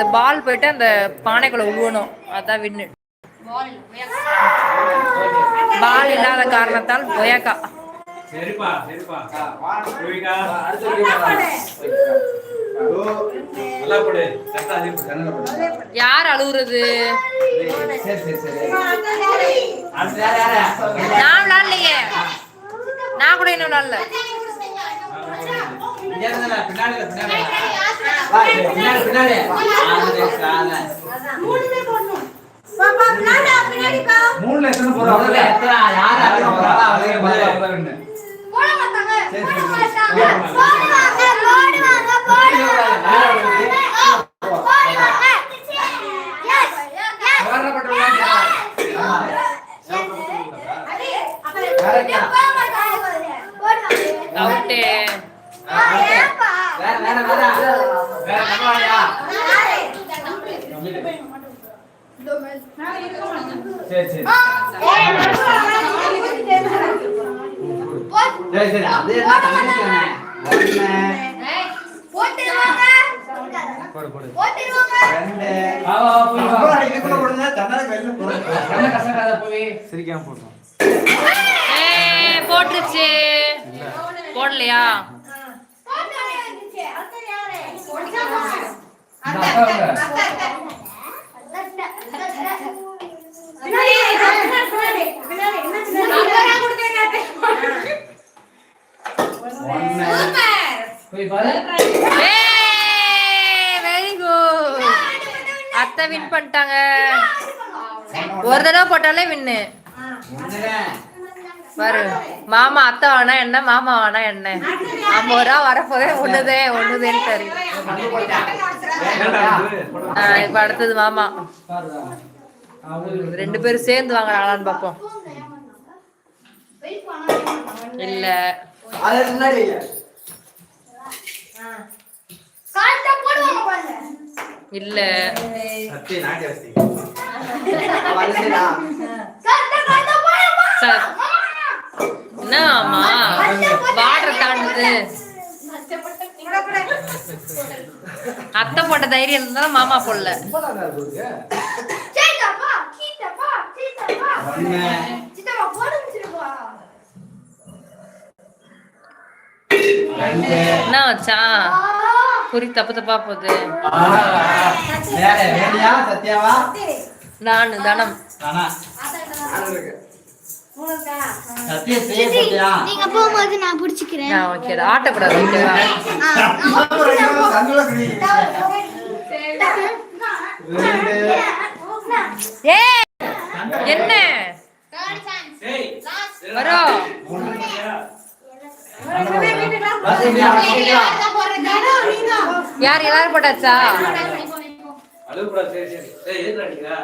அந்த பால் போயிட்டு அந்த பானைக்குள்ள உழுவணும். அதான் வின்னு. பால் இல்லாத காரணத்தால் கொயக்கா யார் அழுகுறது நான் விளாட்லையே. நான் கூட இன்னும் விளாட்ல. பின்னாடி பின்னாடி வா, பின்னாடி பின்னாடி ஆனதே சால மூணுல எத்தனை முதல்ல போறோம் எத்தனை யார் அதிகம் போறாங்களோ அவங்க முதல்ல வின்னு. அவுட்டு சரி சரி சரி சரி அது என்ன போடலையா? வெரி குட் அத்தை வின் பண்ணிட்டாங்க. ஒரு தடவை போட்டாலே வின்னு பாரு. மாமா அத்தை வானா என்ன மாமா வானா என்ன? ஐம்பது ரூபா வரப்போதே ஒண்ணுதே ஒண்ணுதேன்னு சரி இப்ப அடுத்தது மாமா. ரெண்டு பேரும் சேர்ந்து வாங்குறாங்களான்னு பார்ப்போம் இல்ல. இல்ல. சார் என்ன மாமா வாட்டர் தாண்டுது. அத்தை போட்ட தைரியம் இருந்தாலும் மாமா போடல. என்ன வச்சான் குறி தப்பு தப்பா போகுது. நானு தனம். நீங்க போகும்போது நான் புடிச்சுக்கிறேன். நான் ஓகே ஆட்டக்கூடாது ஓகேவா என்ன? வரும் யார் எல்லாரும் போட்டாச்சா? அழுகக்கூடாது, சரி. ஏய், அடிக்கிற?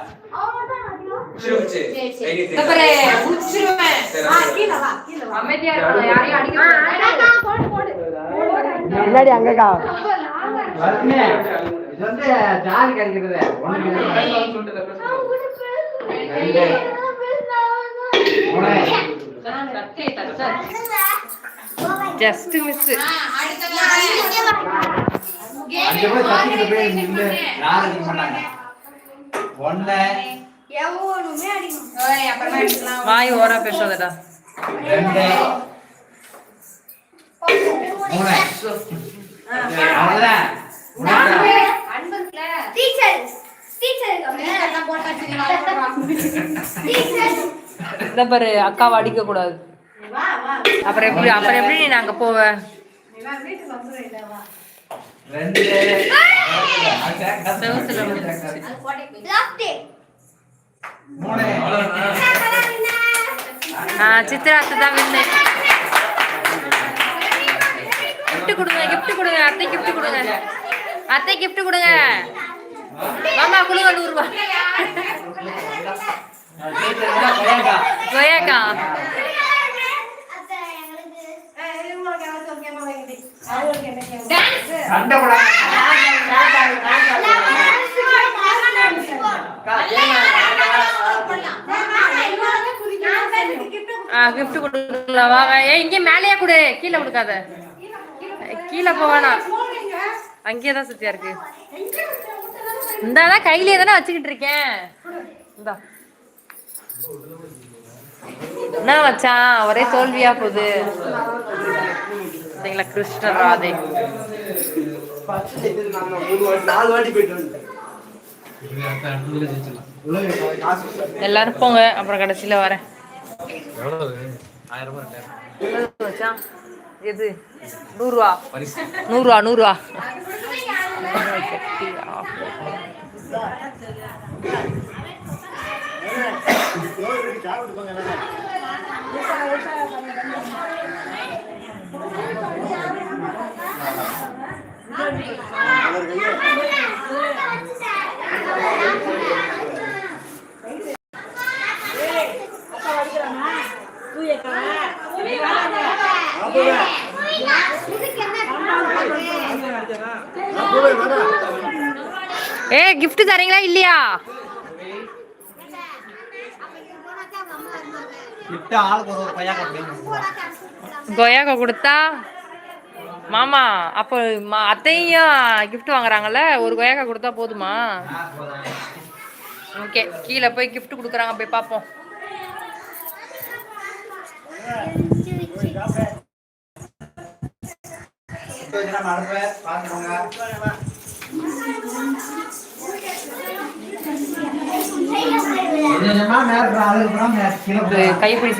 முன்னாடி அங்கக்கா ஜாலி கிடைக்கிறது. ஜஸ்ட் மிஸ் அங்க போய் தட்டிக்கிட்டு போய் நின்று யாரும் அடிக்க மாட்டாங்க? ஒண்ணு. வாய் ஓரா பேசாதடா ரெண்டு. மூணு. பாரு அக்காவை அடிக்க கூடாது அப்புறம் எப்படி அப்புறம் எப்படி நீ நாங்க போவ? ரெண்டு. மூணு. ஆ சித்ரா அத்தை தான் வின்னு. கிஃப்ட் கொடுங்க கிஃப்ட் கொடுங்க. அத்தை கிஃப்ட் கொடுங்க. அத்தை கிஃப்ட் கொடுங்க. மாமா கொடுங்க நூறு ரூபாய் சண்டை கிஃப்ட் கொடுக்கலாம் வாங்க ஏ இங்கே மேலேயே கொடு. கீழே கொடுக்காத. கீழே போவானா அங்கேயே தான் சுத்தியா இருக்கு. இந்தாதான் கையிலே தானே வச்சுக்கிட்டு இருக்கேன். இந்தா. என்ன வச்சான் ஒரே தோல்வியா போகுது. சரிங்களா கிருஷ்ணர் ராதே எல்லாரும் போங்க அப்புறம் கடைசியில வரேன் எது நூறுரூவா நூறுரூவா நூறுரூவா ஏ கிஃப்ட் தரீங்களா இல்லையா? கிஃப்ட் ஆளுக்கு ஒரு ஒரு பையா அப்படின்னு கொயாக்கா கொடுத்தா? மாமா அப்போ மா- அத்தையும் gift வாங்குறாங்கல்ல ஒரு கொயாக்கா கொடுத்தா போதுமா? ஓகே கீழே போய் gift கொடுக்குறாங்க போய் பார்ப்போம். கொஞ்சமா மேல ஆளுக்கு பூரா மேல கீழே இது கைப்பிடி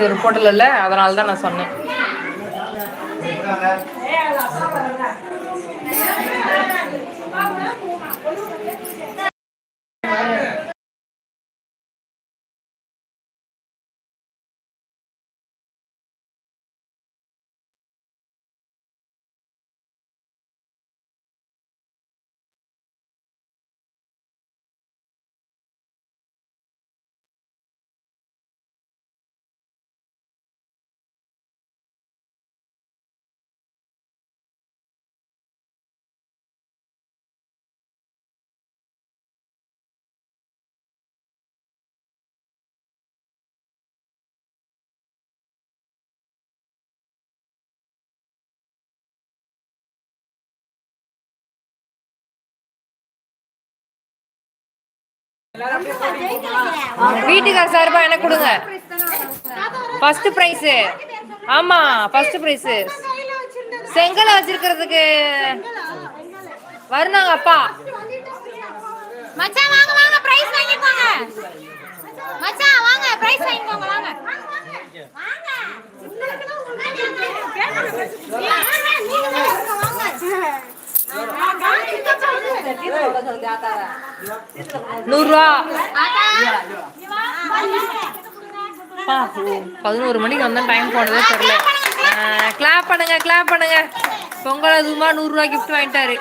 சோறு போட்டல இல்ல அதனால தான் நான் சொன்னேன் போறாங்க. வீட்டுக்கார சார்பா எனக்கு கொடுங்க. ஃபர்ஸ்ட் பிரைஸ் ஆமா ஃபர்ஸ்ட் பிரைஸ் செங்கல் வச்சிருக்கிறதுக்கு. வருணாங்க அப்பா. மச்சான் வாங்க வாங்க பிரைஸ் வாங்கிக்கோங்க. மச்சான் வாங்க பிரைஸ் வாங்கிக்கோங்க வாங்க. நூறுரூவா பதினோரு மணிக்கு வந்தா டைம் போனதே தெரியல. கிளாப் பண்ணுங்க கிளாப் பண்ணுங்க. பொங்கல் அதுமா நூறுரூவா கிஃப்ட் வாங்கிட்டாரு.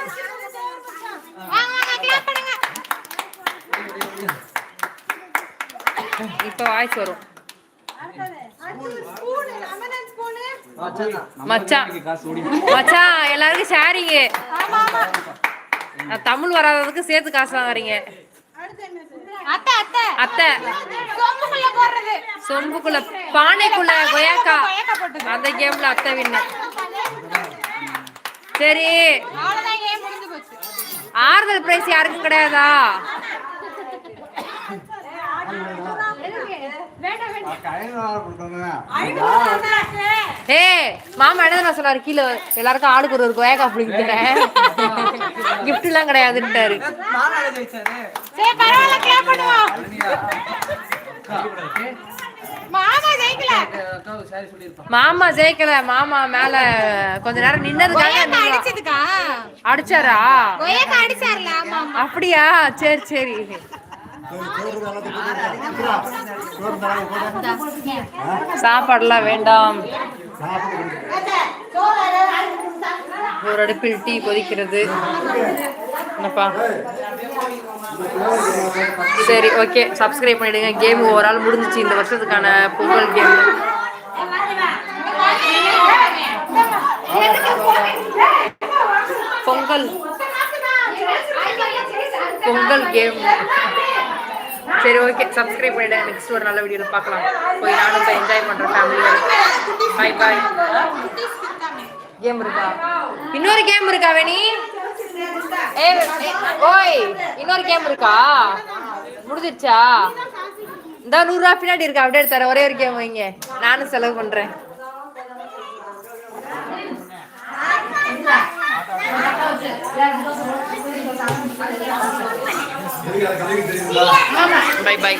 இப்ப வாய்ஸ் வரும். மச்சான். மச்சான். எல்லாருக்கும் ஷேரிங்கு தமிழ் வராததுக்கு சேர்த்து காசு வாங்குறீங்க. அத்தை அத்தை. அத்தை. சொம்புக்குள்ள பானைக்குள்ள கொய்யாக்கா. அந்த கேம்ல அத்தை வின்னு சரி. அவ்வளவுதான் கேம் முடிஞ்சு போச்சு. ஆறுதல் பிரைஸ் யாருக்கும் கிடையாதா? ஏ மாமா என்ன நான் சொன்னாரு? கீழே எல்லாருக்கும் ஆளுக்கு ஒரு ஒரு கொய்யாக்கா பிடிக்கிட்டேன் கிஃப்ட் எல்லாம் கிடையாதுன்ட்டாரு மாமா ஜெயிக்கல. மாமா மேல கொஞ்ச நேரம் நின்னதுக்காக அடிச்சாரா? அப்படியா? சரி சரி. சாப்பாடுலாம் வேண்டாம். ஒரு அடுப்பில் டீ கொதிக்கிறது. என்னப்பா? சரி ஓகே. சப்ஸ்கிரைப் பண்ணிடுங்க. கேம் ஓவரால் முடிஞ்சிச்சு. இந்த வருஷத்துக்கான பொங்கல் கேம் பொங்கல். பொங்கல் கேம் சரி ஓகே சப்ஸ்கிரைப் பண்ணிடுங்க நெக்ஸ்ட் ஒரு நல்ல வீடியோவில் பார்க்கலாம். போய் நானும் போய் என்ஜாய் பண்ணுறேன் ஃபேமிலியோட பாய் பாய் கேம் இருக்கா? இன்னொரு கேம் இருக்கா வேணி? ஏய், ஓய் இன்னொரு கேம் இருக்கா? முடிஞ்சிருச்சா? இந்த நூறுரூவா பின்னாடி இருக்கு? அப்படியே தரேன். ஒரே ஒரு கேம் வைங்க. நானும் செலவு கழுவி தெரியுங்களா பை பை